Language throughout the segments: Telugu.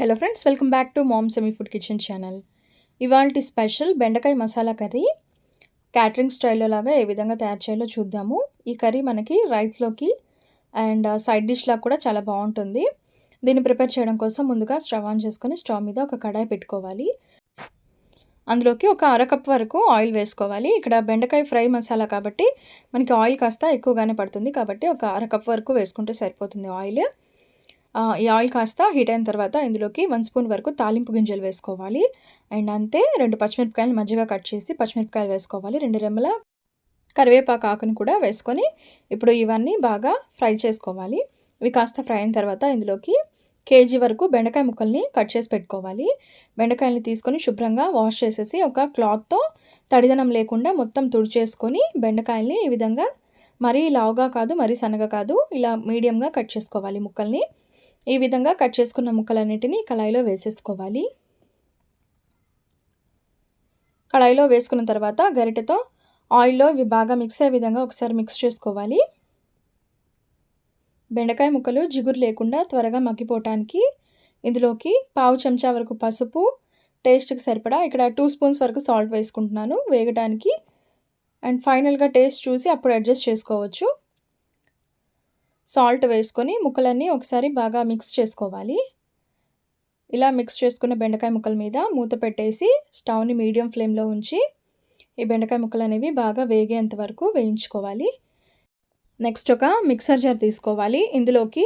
Hello friends welcome back to mom semi food kitchen channel ఇవాళ స్పెషల్ బెండకాయ మసాలా కర్రీ క్యాటరింగ్ స్టైల్లో లాగా ఏ విధంగా తయారు చేయాలో చూద్దాము. ఈ కర్రీ మనకి రైస్లోకి అండ్ సైడ్ డిష్లా కూడా చాలా బాగుంటుంది. దీన్ని ప్రిపేర్ చేయడం కోసం ముందుగా స్టవ్ ఆన్ చేసుకొని స్టవ్ మీద ఒక కడాయి పెట్టుకోవాలి. అందులోకి ఒక అరకప్ వరకు ఆయిల్ వేసుకోవాలి. ఇక్కడ బెండకాయ ఫ్రై మసాలా కాబట్టి మనకి ఆయిల్ కాస్త ఎక్కువగానే పడుతుంది కాబట్టి ఒక అరకప్ వరకు వేసుకుంటే సరిపోతుంది ఆయిల్. ఈ ఆయిల్ కాస్త హీట్ అయిన తర్వాత ఇందులోకి వన్ స్పూన్ వరకు తాలింపు గింజలు వేసుకోవాలి. అండ్ అంతే రెండు పచ్చిమిరపకాయలు మజ్జిగ కట్ చేసి పచ్చిమిరపకాయలు వేసుకోవాలి. రెండు రెమ్మల కరివేపాకు ఆకును కూడా వేసుకొని ఇప్పుడు ఇవన్నీ బాగా ఫ్రై చేసుకోవాలి. ఇవి కాస్త ఫ్రై అయిన తర్వాత ఇందులోకి కేజీ వరకు బెండకాయ ముక్కల్ని కట్ చేసి పెట్టుకోవాలి. బెండకాయలని తీసుకొని శుభ్రంగా వాష్ చేసేసి ఒక క్లాత్తో తడిదనం లేకుండా మొత్తం తుడిచేసుకొని బెండకాయల్ని ఈ విధంగా మరీ లావుగా కాదు మరీ సన్నగా కాదు ఇలా మీడియంగా కట్ చేసుకోవాలి ముక్కల్ని. ఈ విధంగా కట్ చేసుకున్న ముక్కలన్నిటినీ కళాయిలో వేసేసుకోవాలి. కళాయిలో వేసుకున్న తర్వాత గరిటెతో ఆయిల్లో ఇవి బాగా మిక్స్ అయ్యే విధంగా ఒకసారి మిక్స్ చేసుకోవాలి. బెండకాయ ముక్కలు జిగురు లేకుండా త్వరగా మగ్గిపోవటానికి ఇందులోకి పావు చెంచా వరకు పసుపు టేస్ట్కి సరిపడా ఇక్కడ టూ స్పూన్స్ వరకు సాల్ట్ వేసుకుంటున్నాను వేగడానికి అండ్ ఫైనల్గా టేస్ట్ చూసి అప్పుడు అడ్జస్ట్ చేసుకోవచ్చు. సాల్ట్ వేసుకొని ముక్కలన్నీ ఒకసారి బాగా మిక్స్ చేసుకోవాలి. ఇలా మిక్స్ చేసుకున్న బెండకాయ ముక్కల మీద మూత పెట్టేసి స్టవ్ని మీడియం ఫ్లేమ్లో ఉంచి ఈ బెండకాయ ముక్కలు అనేవి బాగా వేగేంత వరకు వేయించుకోవాలి. నెక్స్ట్ ఒక మిక్సర్ జార్ తీసుకోవాలి. ఇందులోకి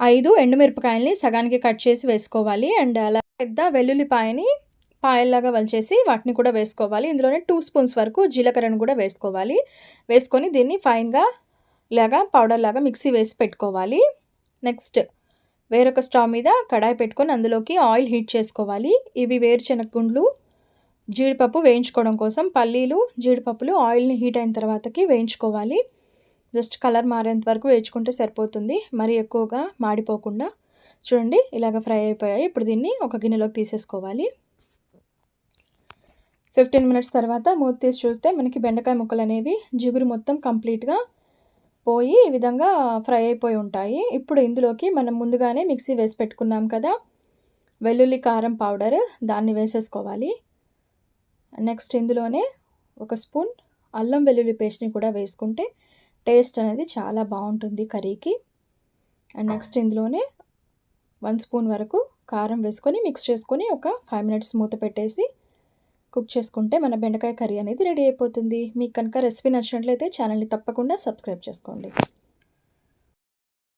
ఐదు ఎండుమిరపకాయల్ని సగానికి కట్ చేసి వేసుకోవాలి. అండ్ అలా పెద్ద వెల్లుల్లిపాయని పాయల్లాగా వలిచేసి వాటిని కూడా వేసుకోవాలి. ఇందులోనే టూ స్పూన్స్ వరకు జీలకర్రను కూడా వేసుకోవాలి. వేసుకొని దీన్ని ఫైన్గా ఇలాగా పౌడర్ లాగా మిక్సీ వేసి పెట్టుకోవాలి. నెక్స్ట్ వేరొక స్టవ్ మీద కడాయి పెట్టుకొని అందులోకి ఆయిల్ హీట్ చేసుకోవాలి. ఇవి వేరుశనగ జీడిపప్పు వేయించుకోవడం కోసం పల్లీలు జీడిపప్పులు ఆయిల్ని హీట్ అయిన తర్వాతకి వేయించుకోవాలి. జస్ట్ కలర్ మారేంత వరకు వేయించుకుంటే సరిపోతుంది. మరీ ఎక్కువగా మాడిపోకుండా. చూడండి ఇలాగ ఫ్రై అయిపోయాయి. ఇప్పుడు దీన్ని ఒక గిన్నెలోకి తీసేసుకోవాలి. ఫిఫ్టీన్ మినిట్స్ తర్వాత మూత తీసి చూస్తే మనకి బెండకాయ ముక్కలు అనేవి జిగురు మొత్తం కంప్లీట్గా పోయి ఈ విధంగా ఫ్రై అయిపోయి ఉంటాయి. ఇప్పుడు ఇందులోకి మనం ముందుగానే మిక్సీ వేసి పెట్టుకున్నాం కదా వెల్లుల్లి కారం పౌడర్ దాన్ని వేసేసుకోవాలి. నెక్స్ట్ ఇందులోనే ఒక స్పూన్ అల్లం వెల్లుల్లి పేస్ట్ని కూడా వేసుకుంటే టేస్ట్ అనేది చాలా బాగుంటుంది కర్రీకి. అండ్ నెక్స్ట్ ఇందులోనే వన్ స్పూన్ వరకు కారం వేసుకొని మిక్స్ చేసుకొని ఒక ఫైవ్ మినిట్స్ మూత పెట్టేసి కుక్ చేసుకుంటే మన బెండకాయ కర్రీ అనేది రెడీ అయిపోతుంది. మీకు కనుక రెసిపీ నచ్చినట్లయితే ఛానల్ని తప్పకుండా సబ్స్క్రైబ్ చేసుకోండి.